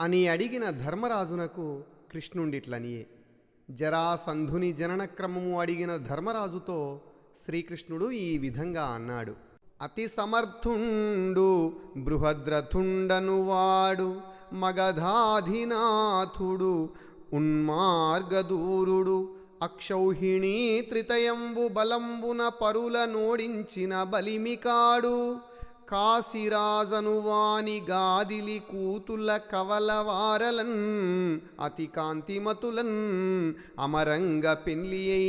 అని అడిగిన ధర్మరాజునకు కృష్ణుండిట్లనియే. జరాసంధుని జనన క్రమము అడిగిన ధర్మరాజుతో శ్రీకృష్ణుడు ఈ విధంగా అన్నాడు. అతి సమర్థుండు బృహద్రథుండను వాడు మగధాధినాథుడు ఉన్మార్గదూరుడు అక్షౌహిణీ త్రితయంబు బలంబున పరుల నోడించిన బలిమికాడు. కాశిరాజనువాని గాదిలి కూతుల కవలవారలన్ అతి కాంతిమతులన్ అమరంగ పెళ్ళియై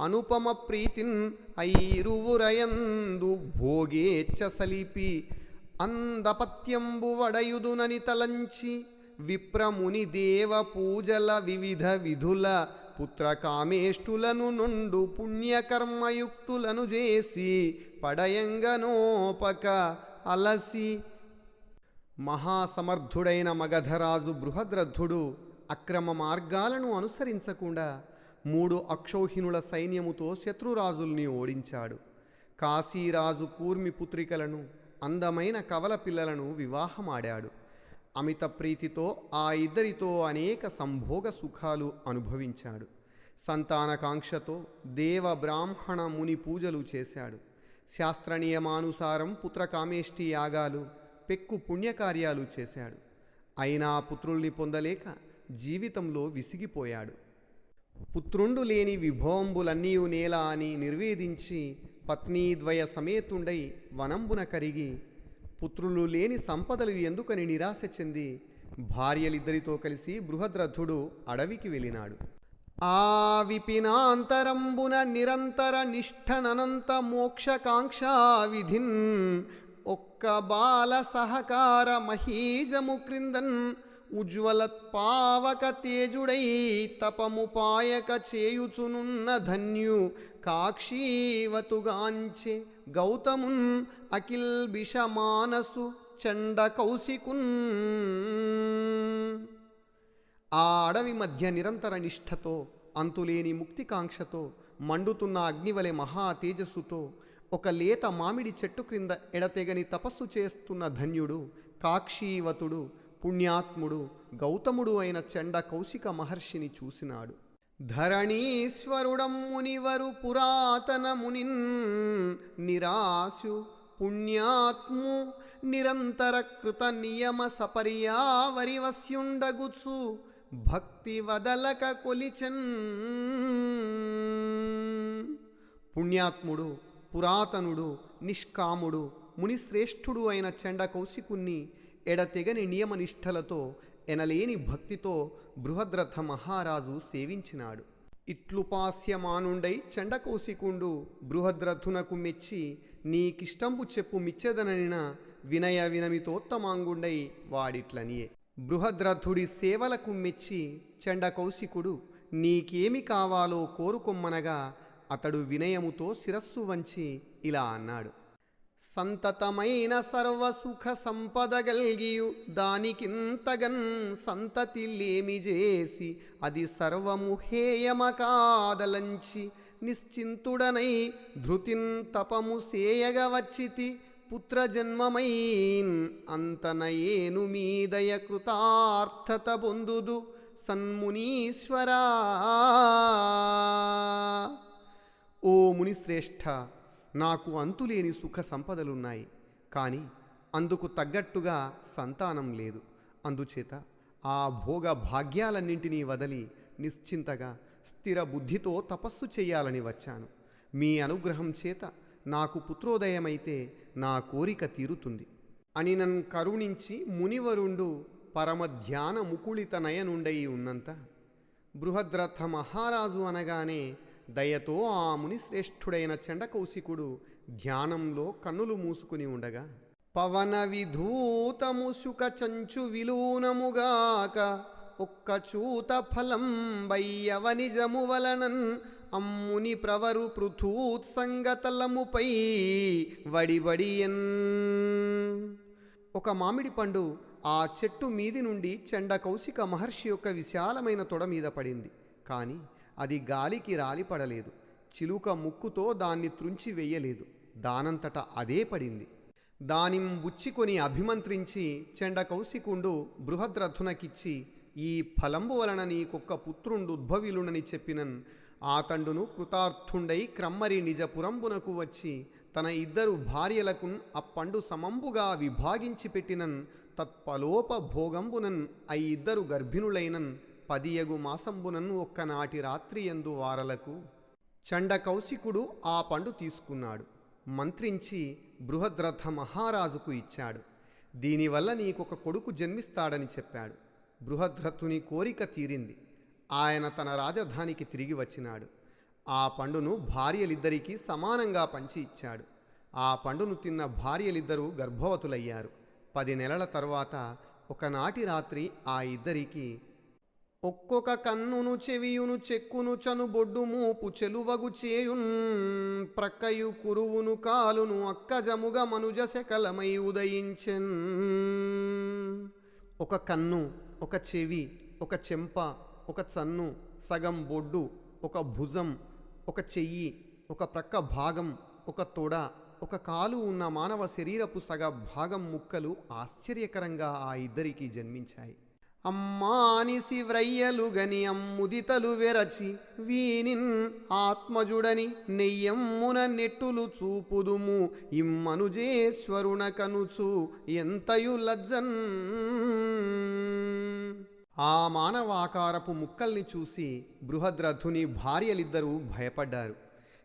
అనుపమ ప్రీతిన్ ఐరువురయందు భోగేచ్చ సలిపి అందపత్యంబు వడయుదునని తలంచి విప్రముని దేవ పూజల వివిధ విధుల పుత్రకామేష్టులను నుండు పుణ్యకర్మయుక్తులను చేసి పడయంగనోపక అలసి మహాసమర్థుడైన మగధరాజు బృహద్రథుడు అక్రమ మార్గాలను అనుసరించకుండా మూడు అక్షౌహిణుల సైన్యముతో శత్రురాజుల్ని ఓడించాడు. కాశీరాజు కూర్మి పుత్రికలను అందమైన కవల పిల్లలను వివాహమాడాడు. అమిత ప్రీతితో ఆ ఇద్దరితో అనేక సంభోగ సుఖాలు అనుభవించాడు. సంతానకాంక్షతో దేవ బ్రాహ్మణ ముని పూజలు చేశాడు. శాస్త్ర నియమానుసారం పుత్రకామేష్టి యాగాలు పెక్కు పుణ్యకార్యాలు చేశాడు. అయినా పుత్రుల్ని పొందలేక జీవితంలో విసిగిపోయాడు. పుత్రుండు లేని విభవంబులన్నీయు నేల అని నిర్వేదించి పత్నీద్వయ సమేతుండై వనంబున కరిగి పుత్రులు లేని సంపదలు ఎందుకని నిరాశ చెంది భార్యలిద్దరితో కలిసి బృహద్రథుడు అడవికి వెళ్ళినాడు. ఆ విపినాంతరంబున నిరంతర నిష్ఠననంత మోక్షకాంక్షా విధిన్. ఒక్క బాల సహకార మహీజము క్రిందన్. ఉజ్వలత్పావక తేజుడై తపముపాయక చేయుచునున్న ధన్యు. కాక్షీవతుగాంచె గౌతమున్ అఖిల్ బిషమానసు చండ కౌశికున్. ఆ అడవి మధ్య నిరంతర నిష్ఠతో అంతులేని ముక్తికాంక్షతో మండుతున్న అగ్నివలె మహా తేజస్సుతో ఒక లేత మామిడి చెట్టు క్రింద ఎడతెగని తపస్సు చేస్తున్న ధన్యుడు కాక్షీవతుడు పుణ్యాత్ముడు గౌతముడు అయిన చండ కౌశిక మహర్షిని చూసినాడు. ధరణీశ్వరుడం మునివరు పురాతన మునిన్ నిరాశు పుణ్యాత్ము నిరంతర కృత నియమ సపర్యావరివస్యుండగుచు భక్తి వదలక కొలిచన్. పుణ్యాత్ముడు పురాతనుడు నిష్కాముడు మునిశ్రేష్ఠుడు అయిన చెండ కౌశికుణ్ణి ఎడతెగని నియమనిష్టలతో ఎనలేని భక్తితో బృహద్రథ మహారాజు సేవించినాడు. ఇట్లుపాస్యమానుండై చండకౌశికుండు బృహద్రథునకు మెచ్చి నీకిష్టంబు చెప్పు మిచ్చెదననిన వినయ వినమితోత్తమాంగుండై వాడిట్లనియే. బృహద్రథుడి సేవలకు మెచ్చి చండకౌశికుడు నీకేమి కావాలో కోరుకొమ్మనగా అతడు వినయముతో శిరస్సు వంచి ఇలా అన్నాడు. సంతతమైన సర్వసుఖ సంపదగల్గియు దానికింతగన్ సంతతి లేమి చేసి అది సర్వము హేయమ కాదలంచి నిశ్చింతుడనై ధృతిన్ తపము సేయగ వచ్చితి పుత్రజన్మమైన్ అంతనయేను మీదయ కృతార్థత పొందుదు సన్మునీశ్వరా. ఓ మునిశ్రేష్ఠ నాకు అంతులేని సుఖ సంపదలున్నాయి కానీ అందుకు తగ్గట్టుగా సంతానం లేదు. అందుచేత ఆ భోగ భాగ్యాలన్నింటినీ వదలి నిశ్చింతగా స్థిర బుద్ధితో తపస్సు చేయాలని వచ్చాను. మీ అనుగ్రహం చేత నాకు పుత్రోదయమైతే నా కోరిక తీరుతుంది. అని నన్ను కరుణించి మునివరుండు పరమధ్యాన ముకుళిత నయనుండయి ఉన్నంత బృహద్రథ మహారాజు అనగానే దయతో ఆ మునిశ్రేష్ఠుడైన చండకౌశికుడు ధ్యానంలో కన్నులు మూసుకుని ఉండగా పవన విధూతముసుక చంచు విలూనముగాక ఒక్క చూత ఫలం వయ్యవ నిజము వలనన్ అమ్ముని ప్రవరు పృథూత్సంగతలముపై వడివడియన్. ఒక మామిడి పండు ఆ చెట్టు మీది నుండి చెండ కౌశిక మహర్షి యొక్క విశాలమైన తొడ మీద పడింది. కానీ అది గాలికి రాలిపడలేదు చిలుక ముక్కుతో దాన్ని త్రుంచి వెయ్యలేదు దానంతట అదే పడింది. దానిం బుచ్చికొని అభిమంత్రించి చెండ కౌశికుండు బృహద్రథునకిచ్చి ఈ ఫలంబు వలన నీకొక్క పుత్రుండు ఉద్భవిలునని చెప్పినన్ ఆతండును కృతార్థుండై క్రమ్మరి నిజపురంబునకు వచ్చి తన ఇద్దరు భార్యలకు అప్పండు సమంబుగా విభాగించి పెట్టినన్ తత్పలోప భోగంబునన్ ఆ ఇద్దరు గర్భిణులైనన్ పదియగు మాసంబునన్ ఒక్కనాటి రాత్రి ఎందు వారలకు. చండకౌశికుడు ఆ పండు తీసుకున్నాడు. మంత్రించి బృహద్రథ మహారాజుకు ఇచ్చాడు. దీనివల్ల నీకొక కొడుకు జన్మిస్తాడని చెప్పాడు. బృహద్రథుని కోరిక తీరింది. ఆయన తన రాజధానికి తిరిగి వచ్చినాడు. ఆ పండును భార్యలిద్దరికీ సమానంగా పంచి ఇచ్చాడు. ఆ పండును తిన్న భార్యలిద్దరూ గర్భవతులయ్యారు. పది నెలల తర్వాత ఒకనాటి రాత్రి ఆ ఇద్దరికి ఒక్కొక్క కన్నును చెవియును చెక్కును చను బొడ్డు మూపు చెలువగు చేయున్ ప్రక్కయు కురువును కాలును అక్కజముగ మనుజ శకలమై ఉదయించెన్. ఒక కన్ను ఒక చెవి ఒక చెంప ఒక చన్ను సగం బొడ్డు ఒక భుజం ఒక చెయ్యి ఒక ప్రక్క భాగం ఒక తొడ ఒక కాలు ఉన్న మానవ శరీరపు సగ భాగం ముక్కలు ఆశ్చర్యకరంగా ఆ ఇద్దరికి జన్మించాయి. అమ్మానిసి వ్రయ్యలు గని అమ్ముదితలు వెరచి వీనిన్ ఆత్మజుడని నెయ్యమ్మున నెట్టులు చూపుదుము. ఇమ్మనుజేశ్వరున కనుచు ఎంతయు లజ్జన్ ఆ మానవాకారపు ముక్కల్ని చూసి బృహద్రథుని భార్యలిద్దరూ భయపడ్డారు.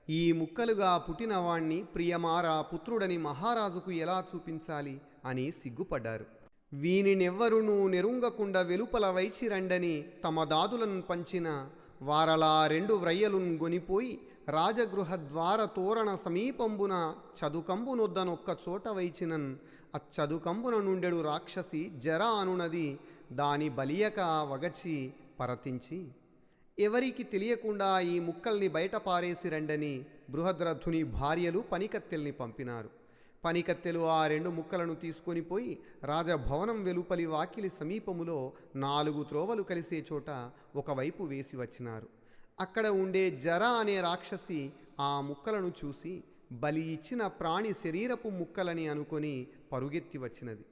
ఈ ముక్కలుగా పుట్టినవాణ్ణి ప్రియమారా పుత్రుడని మహారాజుకు ఎలా చూపించాలి అని సిగ్గుపడ్డారు. వీనినెవ్వరునూ నెరుంగకుండా వెలుపల వైచిరండని తమ దాదులను పంచిన వారలా రెండు వ్రయ్యలున్ గొనిపోయి రాజగృహ ద్వార తోరణ సమీపంబున చదుకంబునొద్దనొక్క చోట వైచినన్ అచ్చదుకంబున నుండెడు రాక్షసి జరా అనునది దాని బలియక వగచి పరతించి ఎవరికి తెలియకుండా ఈ ముక్కల్ని బయట పారేసి రండని బృహద్రథుని భార్యలు పనికత్తెల్ని పంపినారు. పనికత్తెలు ఆ రెండు ముక్కలను తీసుకొని పోయి రాజభవనం వెలుపలి వాకిలి సమీపములో నాలుగు త్రోవలు కలిసే చోట ఒకవైపు వేసి వచ్చినారు. అక్కడ ఉండే జర అనే రాక్షసి ఆ ముక్కలను చూసి బలి ఇచ్చిన ప్రాణి శరీరపు ముక్కలని అనుకొని పరుగెత్తి వచ్చినది.